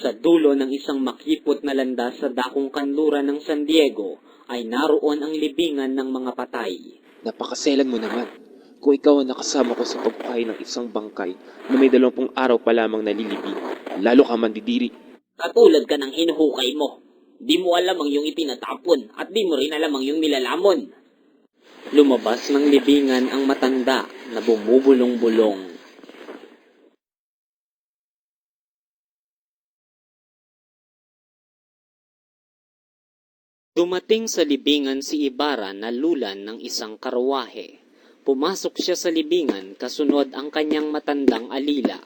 Sa dulo ng isang makipot na landas sa dakong kanluran ng San Diego ay naroon ang libingan ng mga patay. Napakaselan mo naman. Kung ikaw ang nakasama ko sa pagpahay ng isang bangkay na may dalawampung araw pa lamang nalilibing, lalo ka mandidiri. Katulad ka ng hinuhukay mo. Di mo alam ang iyong itinatapon at di mo rin alam ang iyong nilalamon. Lumabas ng libingan ang matanda na bumubulong-bulong. Dumating sa libingan si Ibarra na lulan ng isang karwahe. Pumasok siya sa libingan kasunod ang kanyang matandang alila.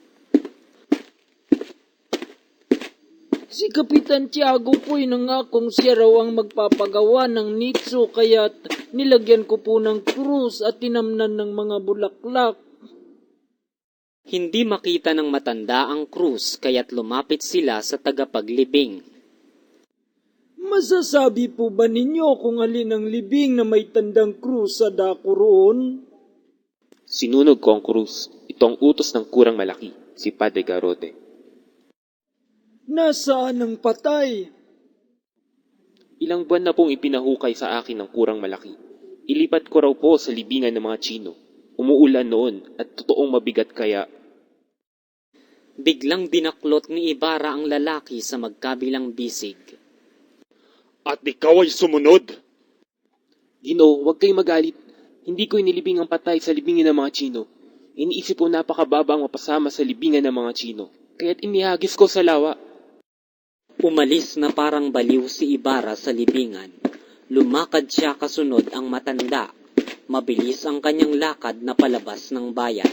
Si Kapitan Tiago po'y nangakong siya raw ang magpapagawa ng nitso kaya't nilagyan ko po ng krus at tinamnan ng mga bulaklak. Hindi makita ng matanda ang krus kaya't lumapit sila sa tagapaglibing. Masasabi po ba ninyo kung alin ang libing na may tandang krus sa dako roon? Sinunog ko ang krus. Ito ang utos ng kurang malaki, si Padre Garote. Nasaan ang patay? Ilang buwan na pong ipinahukay sa akin ng kurang malaki. Ilipat ko raw po sa libingan ng mga Chino. Umuulan noon at totoong mabigat kaya Biglang dinaklot ni Ibarra ang lalaki sa magkabilang bisig. At ikaw ay sumunod. Ginoo, huwag kayong magalit. Hindi ko inilibing ang patay sa libingan ng mga Chino. Iniisip ko napakababa ang mapasama sa libingan ng mga Chino. Kaya't inihagis ko sa lawa. Umalis na parang baliw si Ibarra sa libingan. Lumakad siya kasunod ang matanda. Mabilis ang kanyang lakad na palabas ng bayan.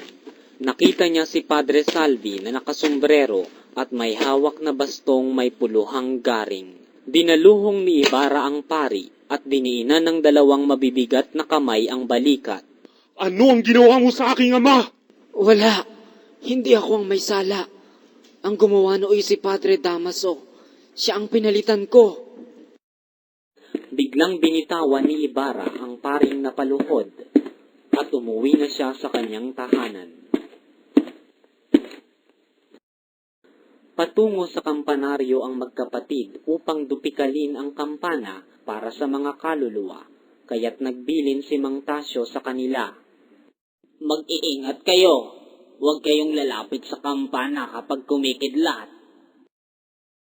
Nakita niya si Padre Salvi na nakasombrero at may hawak na bastong may puluhang garing. Dinaluhong ni Ibarra ang pari at diniinan ng dalawang mabibigat na kamay ang balikat. Ano ang ginawa mo sa aking ama? Wala. Hindi ako ang may sala. Ang gumawa nooy si Padre Damaso. Siya ang pinalitan ko. Biglang binitawan ni Ibarra ang paring napaluhod at umuwi na siya sa kanyang tahanan. Patungo sa kampanaryo ang magkapatid upang dupikalin ang kampana para sa mga kaluluwa, kaya't nagbilin si Mang Tasyo sa kanila. Mag-iingat kayo. Huwag kayong lalapit sa kampana kapag kumikidlat.